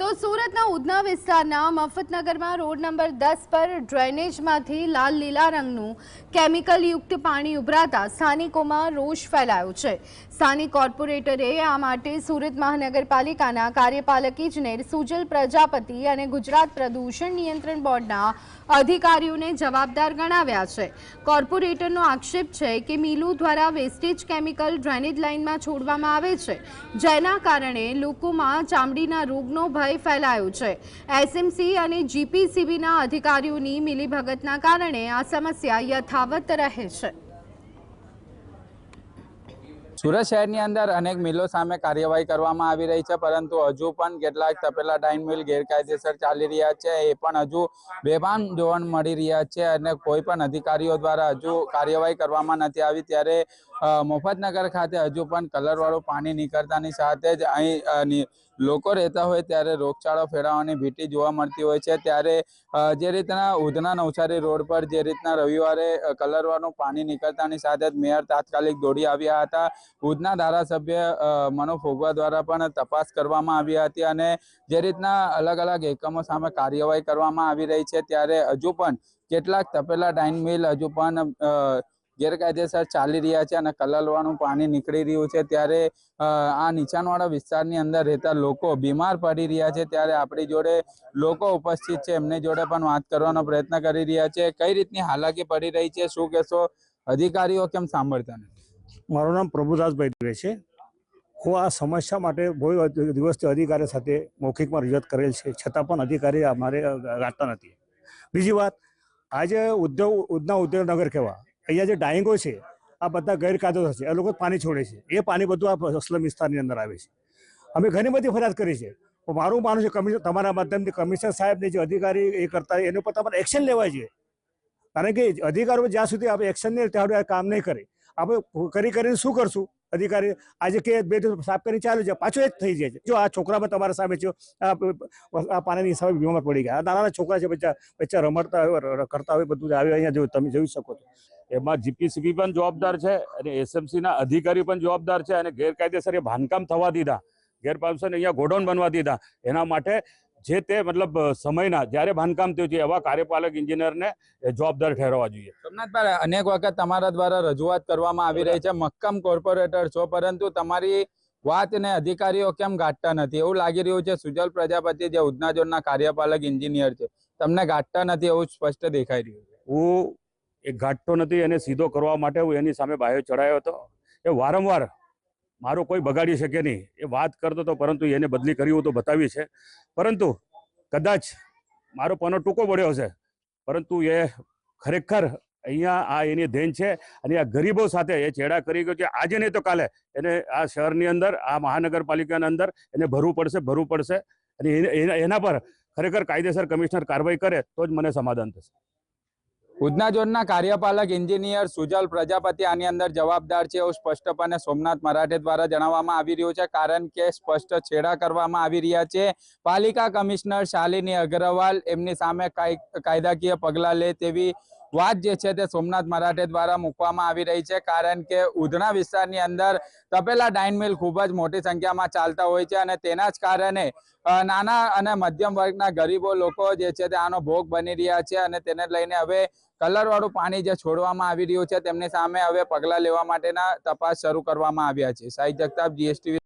તો સુરતના ઉધના વિસ્તારના મફતનગરમાં રોડ નંબર દસ પર ડ્રેનેજમાંથી લાલ લીલા રંગનું કેમિકલયુક્ત પાણી ઉભરાતા સ્થાનિકોમાં રોષ ફેલાયો છે. સ્થાનિક કોર્પોરેટરે આ માટે સુરત મહાનગરપાલિકાના કાર્યપાલક ઇજનેર સુજલ પ્રજાપતિ અને ગુજરાત પ્રદૂષણ નિયંત્રણ બોર્ડના અધિકારીઓને જવાબદાર ગણાવ્યા છે. કોર્પોરેટરનો આક્ષેપ છે કે મિલુ દ્વારા વેસ્ટેજ કેમિકલ ડ્રેનેજ લાઇનમાં છોડવામાં આવે છે. જેના કારણે લોકોમાં ચામડીના રોગનો ભય ફેલાયો છે. એસએમસી અને જીપીસીબીના અધિકારીઓની મિલીભગતના કારણે આ સમસ્યા યથાવત રહે છે. સુરત શહેરની અંદર અનેક મિલો સામે કાર્યવાહી કરવામાં આવી રહી છે, પરંતુ હજુ પણ કેટલાક તપેલા ડાઇન મિલ ગેરકાયદેસર ચાલી રહ્યા છે. એ પણ હજુ બેભાન જોવા મળી રહ્યા છે અને કોઈ પણ અધિકારીઓ દ્વારા હજુ કાર્યવાહી કરવામાં નથી આવી. ત્યારે મફતનગર ખાતે હજુ પણ કલરવાળું પાણી નીકળતાની સાથે જ અહીં લોકો રહેતા હોય ત્યારે રોગચાળો ફેલાવાની ભીતિ જોવા મળતી હોય છે. ત્યારે જે રીતના ઉધના નવસારી રોડ પર જે રીતના રવિવારે કલરવાનું પાણી નીકળતાની સાથે જ મેયર તાત્કાલિક દોડી આવ્યા હતા. ઉધના ધારાસભ્ય અ, મનોજ ફોગવા દ્વારા પણ તપાસ કરવામાં આવી હતી અને જે રીતના અલગ અલગ એકમો સામે કાર્યવાહી કરવામાં આવી રહી છે. ત્યારે હજુ પણ કેટલાક તપેલા ડાઇન મિલ હજુ પણ ગેરકાયદેસર ચાલી રહ્યા છે અને કલલવાનું પાણી નીકળી રહ્યું છે ત્યારે આ નીચાણવાળા વિસ્તારની અંદર રહેતા લોકો બીમાર પડી રહ્યા છે ત્યારે આપણી જોડે લોકો ઉપસ્થિત છે. એમની જોડે પણ વાત કરવાનો પ્રયત્ન કરી રહ્યા છે. કઈ રીતની હાલાકી પડી રહી છે? શું કહેશો? અધિકારીઓ કેમ સાંભળતા નથી? મારું નામ પ્રભુદાસભાઈ દવે છે. હું આ સમસ્યા માટે બહુ દિવસથી અધિકારી સાથે મૌખિકમાં રજૂઆત કરેલ છે. છતાં પણ અધિકારી અમારે ગાતા નથી. બીજી વાત, આજે ઉદ્યોગ ઉદના ઉદ્યોગનગર કહેવા અહીંયા જે ડાયંગો છે, આ બધા ગેરકાયદો છે એ લોકો પાણી છોડે છે. એ પાણી બધું આ અસલમ વિસ્તારની અંદર આવે છે. અમે ઘણી બધી ફરિયાદ કરી છે. મારું માનવું છે કમિશનર, તમારા માધ્યમથી કમિશનર સાહેબને જે અધિકારી એ કરતા એની ઉપર તમારે એક્શન લેવા જોઈએ. કારણ કે અધિકારીઓ જ્યાં સુધી આપણે એક્શન નહીં ત્યાં સુધી કામ નહીં કરે. આપણે કરી કરીને શું કરશું? અધિકારી આજે કે બે દિવસ સાફ કરીને ચાલુ છે પાછો એ જ થઈ જાય છે. જો આ છોકરામાં તમારા સામે છે આ પાણીની સામે બીમાર પડી ગયા. આ નાના છોકરા છે, બચ્ચા બચ્ચા રમડતા હોય કરતા હોય, બધું આવે, અહીંયા જો તમે જોઈ શકો છો. એમાં જીપીસીબી પણ જવાબદાર છે અને એસએમસીના અધિકારી પણ જવાબદાર છે અને ગેરકાયદેસર એ બાંધકામ થવા દીધા. ગેરકાયદેસર અહીંયા ગોડાઉન બનવા દીધા. એના માટે જે તે મતલબ સમયના જ્યારે બાંધકામ થયું છે એવા કાર્યપાલક ઇન્જિનિયરને જવાબદાર ઠેરવવા જોઈએ. સોમનાથભાઈ અનેક વખત તમારા દ્વારા રજૂઆત કરવામાં આવી રહી છે. મક્કમ કોર્પોરેટર છો પરંતુ તમારી વાતને અધિકારીઓ કેમ ગાંઠતા નથી? એવું લાગી રહ્યું છે સુજલ પ્રજાપતિ જે ઉધના ઝોનના કાર્યપાલક એન્જિનિયર છે. તમને ગાંઠતા નથી એવું સ્પષ્ટ દેખાઈ રહ્યું છે. હું એ ગાંઠતો નથી, એને સીધો કરવા માટે હું એની સામે બાયો ચડાયો હતો. એ વારંવાર મારો કોઈ બગાડી શકે નહીં. એ વાત કરતો હતો, પરંતુ એને બદલી કરી હું તો બતાવી છે. પરંતુ કદાચ મારો પનો ટૂંકો પડ્યો છે પરંતુ એ ખરેખર અહીંયા આ એની દેન છે અને આ ગરીબો સાથે એ ચેડા કરી ગયો છે. આજે નહીં તો કાલે એને આ શહેરની અંદર, આ મહાનગરપાલિકાના અંદર એને ભરવું પડશે ભરવું પડશે અને એના પર ખરેખર કાયદેસર કમિશનર કાર્યવાહી કરે તો જ મને સમાધાન થશે. ઉધના ઝોનના કાર્યપાલક એન્જિનિયર સુજલ પ્રજાપતિ આની અંદર જવાબદાર છે એવું સ્પષ્ટપણે સોમનાથ મરાઠે દ્વારા જણાવવામાં આવી રહ્યું છે. કારણ કે સ્પષ્ટ છેડા કરવામાં આવી રહ્યા છે. પાલિકા કમિશનર શાલિની અગ્રવાલ એમની સામે કાય- કાયદાકીય પગલાં લે તેવી વાત જે છે તે સોમનાથ મરાઠે દ્વારા મૂકવામાં આવી રહી છે, કારણ કે ઉધના વિસ્તારની અંદર તપેલા ડાઇન મિલ ખૂબ જ મોટી સંખ્યામાં ચાલતા હોય છે અને તેના જ કારણે નાના અને મધ્યમ વર્ગના ગરીબો લોકો જે છે તે આનો ભોગ બની રહ્યા છે અને તેને લઈને હવે કલરવાળું પાણી જે છોડવામાં આવી રહ્યું છે, તેમની સામે હવે પગલાં લેવા માટેના તપાસ શરૂ કરવામાં આવ્યા છે. સાઈ જગતાપ જીએસટીવી